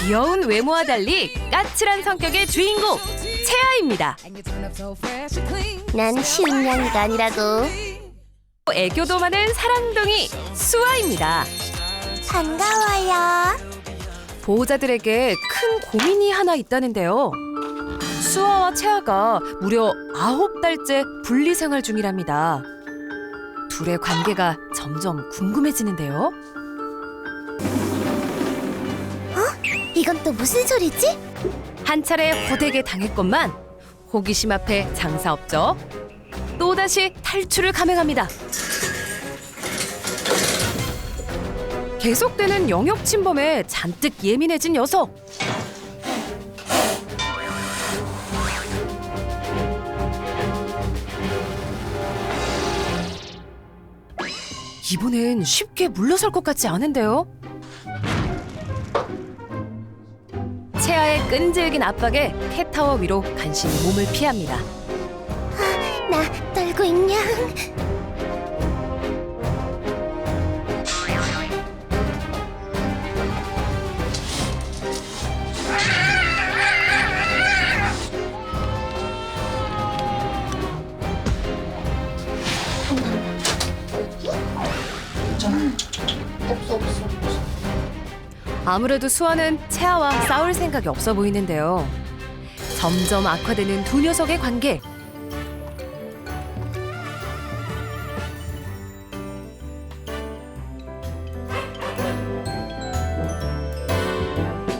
귀여운 외모와 달리 까칠한 성격의 주인공 채아입니다. 난 쉬운 아니라고. 애교도 많은 사랑둥이 수아입니다. 반가워요. 보호자들에게 큰 고민이 하나 있다는데요. 수아와 채아가 무려 아홉 달째 분리 생활 중이랍니다. 둘의 관계가 점점 궁금해지는데요. 이건 또 무슨 소리지? 한 차례 호되게 당했건만 호기심 앞에 장사 없죠. 또다시 탈출을 감행합니다. 계속되는 영역 침범에 잔뜩 예민해진 녀석. 이번엔 쉽게 물러설 것 같지 않은데요. 채아의 끈질긴 압박에 캣타워 위로 간신히 몸을 피합니다. 나 떨고 있냐? 아무래도 수아는 채아와 싸울 생각이 없어 보이는데요. 점점 악화되는 두 녀석의 관계.